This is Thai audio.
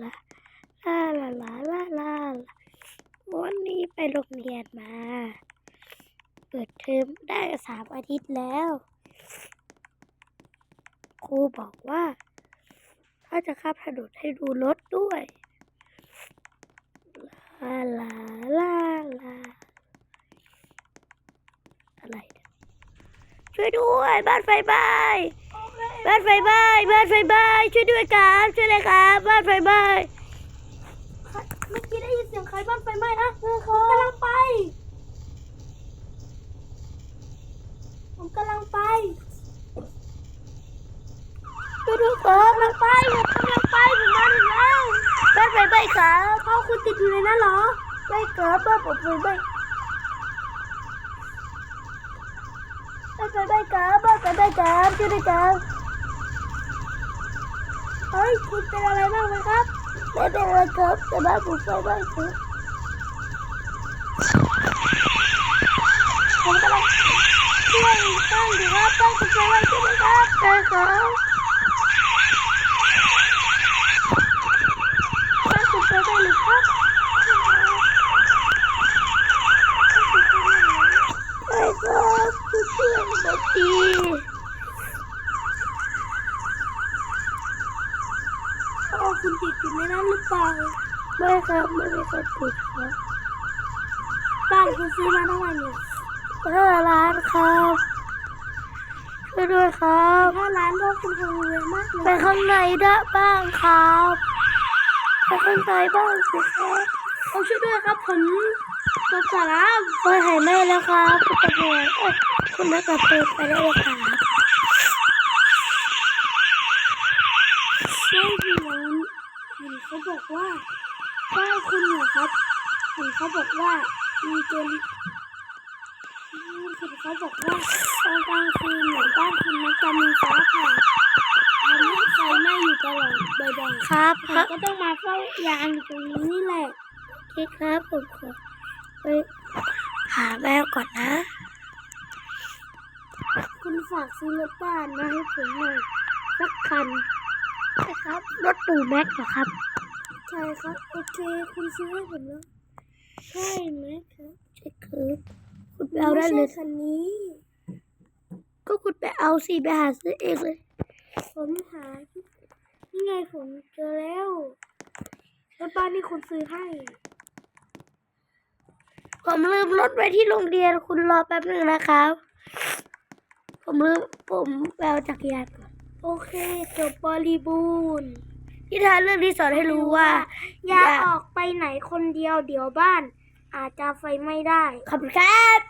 ลาลาลาลาลาลาวันนี้ไปโรงเรียนมา เปิดเทอมได้สามอาทิตย์แล้ว ครูบอกว่า ถ้าจะข้ามถนนให้ดูรถด้วยลาลาลาลาอะไรเนี่ยช่วยด้วย บ้านไฟไหม้ บ้านไฟไหม้บ้านไฟไหม้ช่วยด้วยครับช่วยเลยครับบ้านไฟไหม้เมื่อกี้ได้ยินเสียงใครบ้านไฟไหม้นะเออเขากำลังไป ผมกำลังไปช่วยด้วยครับกำลังไปผมกำลังไปผมมาถึงแล้วบ้านไฟไหม้ครับพ่อคุณติดอยู่ในนั้นเหรอไม่ครับบ้านผมไฟไหม้บ้านไฟไหม้ครับบ้านไฟไหม้ครับช่วยด้วยครับ เฮ้ย คุณเป็นอะไรบ้างไหมครับไม่เป็นอะไรครับแต่บ้านผมไฟไหม้ครับผมกำลังช่วยตั้งอยู่ครับตั้งคุณไฟไหม้ใช่ไหมครับใช่ครับตั้งคุณไฟไหม้หรือครับใช่ครับคุณเพื่อนมาดีพ่อ คุณติดอยู่ในนั้นหรือเปล่า ไม่ครับไม่มีใครติดครับบ้านคุณซื้อมาเท่าไหร่เนี่ยห้าล้านครับช่วยด้วยครับห้าล้านพ่อคุณคงรวยมากเลยไปข้างในได้บ้างครับไปข้างในบ้างสิครับเอาช่วยด้วยครับผมตกสารามไปหายแม่แล้วครับคุณตำรวจเอ้ยคุณนักการเปิดไปได้เลยครับ ใช่คือแล้วเห็นเขาบอก ว่าบ้านคุณเหรอครับเห็นเขาบอกว่ามีโจรอืมเห็นเขาบอกว่าตอนกลางคืนเหมือนบ้านคุณมักจะมีฟ้าผ่าทำให้ไฟไหม้อยู่ตลอดบ่อยๆครับผมก็ต้องมาเฝ้ายามอยู่ตรงนี้นี่แหละโอเคครับผมขอไปหาแม่ก่อนนะ คุณฝากซื้อรถบ้านมาให้ผมหน่อยสักคันใช่ครับ รถปู่แม็กเหรอครับ ใช่ครับ โอเค คุณซื้อให้ผมแล้ว ใช่ไหมครับใช่ครับคุณไปเอาได้เลยคันนี้ ก็คุณไปเอาสิไปหาซื้อเองเลย ผมหานี่ไงผมเจอแล้วรถบ้านที่คุณซื้อให้ ผมลืมรถไว้ที่โรงเรียนคุณรอแป๊บหนึ่งนะครับ ผมลืมผมแปลจักรยานก่อนโอเค จบบริบูรณ์ ที่ทานเรื่องที่สอนให้รู้ว่า อย่าออกไปไหนคนเดียวเดี๋ยวบ้าน อาจจะไฟไหม้ได้ ขอบคุณครับ